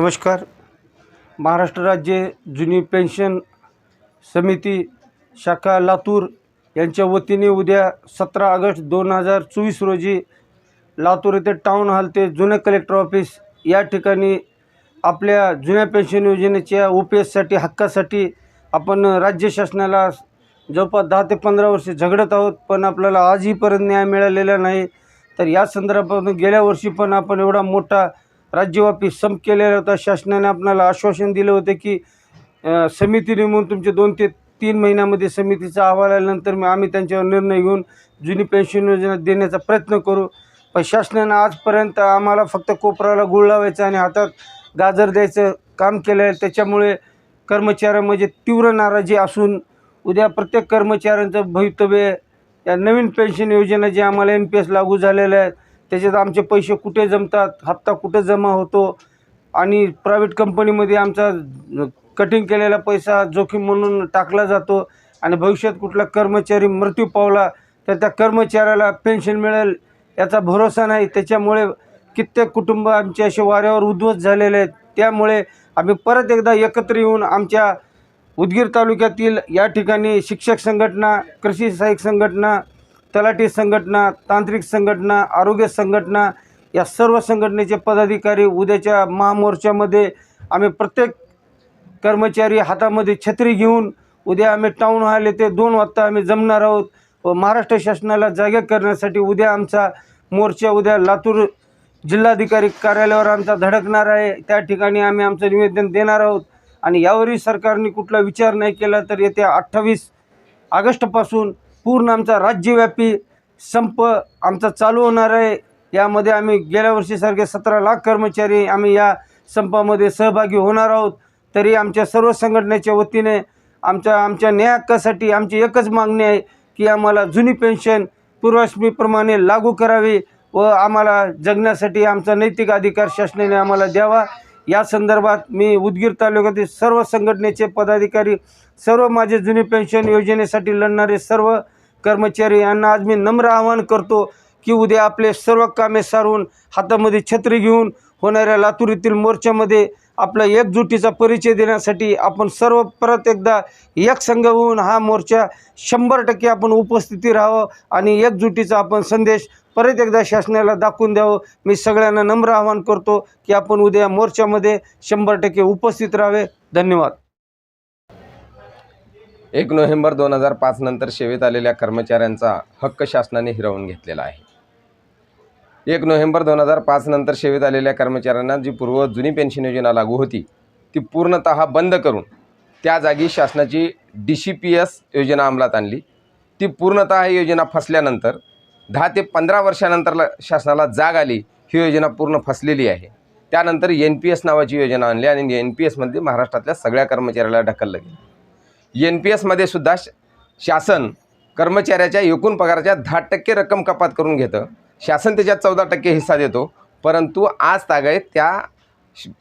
नमस्कार. महाराष्ट्र राज्य जुनी पेन्शन समिती शाखा लातूर यांच्या वतीने उद्या सतरा ऑगस्ट दोन हजार चोवीस रोजी लातूर येथे टाऊन हॉल ते जुने कलेक्टर ऑफिस या ठिकाणी आपल्या जुन्या पेन्शन योजनेच्या ओ पी एससाठी हक्कासाठी आपण राज्य शासनाला जवळपास दहा ते पंधरा वर्षे झगडत आहोत पण आपल्याला आजहीपर्यंत न्याय मिळालेला नाही. तर या संदर्भात गेल्या वर्षी पण आपण एवढा मोठा राज्यव्यापी संप केलेला होता. शासनाने आपल्याला आश्वासन दिलं होतं की समिती नेमून तुमचे दोन ते तीन महिन्यामध्ये समितीचा अहवाल आल्यानंतर मी आम्ही त्यांच्यावर निर्णय घेऊन जुनी पेन्शन योजना देण्याचा प्रयत्न करू. पण शासनानं आजपर्यंत आम्हाला फक्त कोपराला गुळ लावायचं आणि हातात गाजर द्यायचं काम केलं आहे त्याच्यामुळे कर्मचाऱ्यांमध्ये म्हणजे तीव्र नाराजी असून उद्या प्रत्येक कर्मचाऱ्यांचं भवितव्य या नवीन पेन्शन योजना जी आम्हाला एन पी एस लागू झालेल्या आहेत त्याच्यात आमचे पैसे कुठे जमतात हप्ता कुठे जमा होतो आणि प्रायव्हेट कंपनीमध्ये आमचा कटिंग केलेला पैसा जोखीम म्हणून टाकला जातो आणि भविष्यात कुठला कर्मचारी मृत्यू पावला तर त्या कर्मचाऱ्याला पेन्शन मिळेल याचा भरोसा नाही. त्याच्यामुळे कित्येक कुटुंब आमचे असे वाऱ्यावर उद्ध्वस्त झालेले आहेत. त्यामुळे आम्ही परत एकदा एकत्र येऊन आमच्या उदगीर तालुक्यातील या ठिकाणी शिक्षक संघटना कृषी सहाय्यक संघटना तलाठी संघटना तांत्रिक संघटना आरोग्य संघटना या सर्व संघटनेचे पदाधिकारी उद्याच्या महामोर्चामध्ये आम्ही प्रत्येक कर्मचारी हातामध्ये छत्री घेऊन उद्या आम्ही टाऊन हॉल येथे दोन वाजता आम्ही जमणार आहोत व महाराष्ट्र शासनाला जागे करण्यासाठी उद्या आमचा मोर्चा उद्या लातूर जिल्हाधिकारी कार्यालयावर आमचा धडकणार आहे. त्या ठिकाणी आम्ही आमचं निवेदन देणार आहोत. आणि यावरही सरकारने कुठला विचार नाही केला तर येत्या अठ्ठावीस ऑगस्टपासून पूर्ण आमचा राज्यव्यापी संप आमचा चालू होणार आहे. यामध्ये आम्ही गेल्या वर्षीसारखे सतरा लाख कर्मचारी आम्ही या संपामध्ये सहभागी होणार आहोत. तरी आमच्या सर्व संघटनेच्या वतीने आमच्या आमच्या न्याय हक्कासाठी आमची एकच मागणी आहे की आम्हाला जुनी पेन्शन पूर्वाश्मीप्रमाणे लागू करावी व आम्हाला जगण्यासाठी आमचा नैतिक अधिकार शासनाने आम्हाला द्यावा. या संदर्भात मी उदगीर तालुक्यातील सर्व संघटनेचे पदाधिकारी सर्व माझे जुनी पेन्शन योजनेसाठी लढणारे सर्व कर्मचारी यांना आज मी नम्र आवाहन करतो की उद्या आपले सर्व कामे सारून हातामध्ये छत्री घेऊन होणाऱ्या लातूर येथील मोर्चामध्ये आपल्या एकजुटीचा परिचय देण्यासाठी आपण सर्व परत एकदा एक संघ होऊन हा मोर्चा शंभर टक्के आपण उपस्थिती राहावं आणि एकजुटीचा आपण संदेश परत एकदा शासनाला दाखवून द्यावं. मी सगळ्यांना नम्र आवाहन करतो की आपण उद्या मोर्चामध्ये शंभर टक्के उपस्थित राहावे. धन्यवाद. एक नोव्हेंबर दोन हजार पाच नंतर सेवेत आलेल्या कर्मचाऱ्यांचा हक्क शासनाने हिरावून घेतलेला आहे. एक नोव्हेंबर दोन हजार पाच नंतर सेवेत आलेल्या कर्मचाऱ्यांना जी पूर्व जुनी पेन्शन योजना लागू होती ती पूर्णतः बंद करून त्या जागी शासनाची डी सी पी एस योजना अंमलात आणली. ती पूर्णतः ही योजना फसल्यानंतर दहा ते पंधरा वर्षानंतर शासनाला जाग आली ही योजना पूर्ण फसलेली आहे. त्यानंतर एन पी एस नावाची योजना आणली आणि एन पी एसमध्ये महाराष्ट्रातल्या सगळ्या कर्मचाऱ्याला ढकललं गेलं. एन पी एसमध्ये सुद्धा श शासन कर्मचाऱ्याच्या एकूण पगाराच्या दहा टक्के रक्कम कपात करून घेतं. शासन त्याच्यात चौदा टक्के हिस्सा देतो. परंतु आज तागायत त्या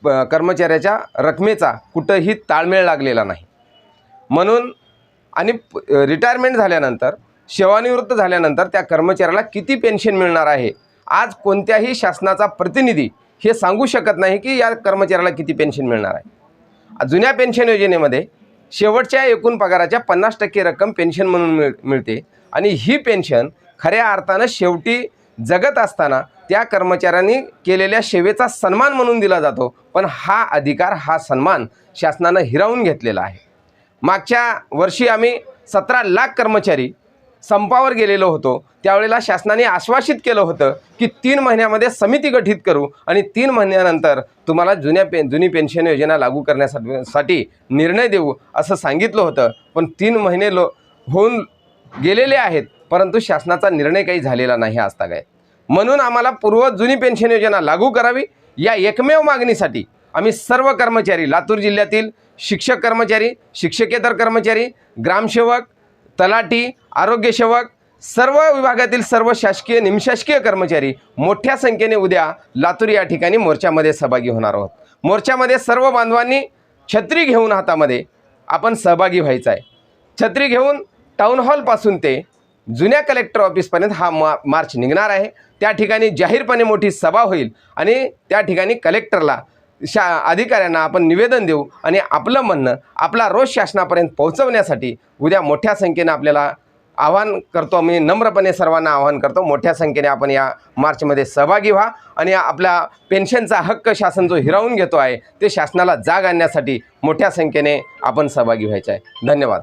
प- कर्मचाऱ्याच्या रकमेचा कुठंही ताळमेळ लागलेला नाही. म्हणून आणि रिटायरमेंट झाल्यानंतर सेवानिवृत्त झाल्यानंतर त्या कर्मचाऱ्याला किती पेन्शन मिळणार आहे? आज कोणत्याही शासनाचा प्रतिनिधी हे सांगू शकत नाही की या कर्मचाऱ्याला किती पेन्शन मिळणार आहे. जुन्या पेन्शन योजनेमध्ये शेवटच्या एकूण पगाराच्या पन्नास टक्के रक्कम पेन्शन म्हणून मिळ मिळते. आणि ही पेन्शन खऱ्या अर्थानं शेवटी जगत असताना त्या कर्मचाऱ्यांनी केलेल्या सेवेचा सन्मान म्हणून दिला जातो. पण हा अधिकार हा सन्मान शासनानं हिरावून घेतलेला आहे. मागच्या वर्षी आम्ही सतरा लाख कर्मचारी संपावर गेलेलो होतो. त्यावेळेला शासनाने आश्वासित केलं होतं की तीन महिन्यामध्ये समिती गठीत करू आणि तीन महिन्यानंतर तुम्हाला जुन्या पे जुनी पेन्शन योजना लागू करण्यासाठी साठी निर्णय देऊ असं सांगितलं होतं. पण तीन महिने लो होऊन गेलेले आहेत. परंतु शासनाचा निर्णय काही झालेला नाही आजतागायत म्हणून आम्हाला पूर्व जुनी पेन्शन योजना लागू करावी. या एकमेव मागणीसाठी आम्ही सर्व कर्मचारी लातूर जिल्ह्यातील शिक्षक कर्मचारी शिक्षकेतर कर्मचारी ग्रामसेवक तलाठी आरोग्यसेवक सर्व विभागातील सर्व शासकीय निमशासकीय कर्मचारी मोठ्या संख्येने उद्या लातूर या ठिकाणी मोर्चामध्ये सहभागी होणार आहोत. मोर्चामध्ये सर्व बांधवांनी छत्री घेऊन हातामध्ये आपण सहभागी व्हायचं आहे. छत्री घेऊन टाऊन हॉलपासून ते जुन्या कलेक्टर ऑफिसपर्यंत हा मा मार्च निघणार आहे. त्या ठिकाणी जाहीरपणे मोठी सभा होईल आणि त्या ठिकाणी कलेक्टरला शा अधिकाऱ्यांना आपण निवेदन देऊ आणि आपलं म्हणणं आपला रोज शासनापर्यंत पोहोचवण्यासाठी उद्या मोठ्या संख्येनं आपल्याला आवाहन करतो मी नम्रपणे सर्वांना आवाहन करतो. मोठ्या संख्येने आपण या मार्चमध्ये सहभागी व्हा आणि आपला पेन्शनचा हक्क शासन जो हिरावून घेतो आहे ते शासनाला जाग आणण्यासाठी मोठ्या संख्येने आपण सहभागी व्हायचं आहे. धन्यवाद.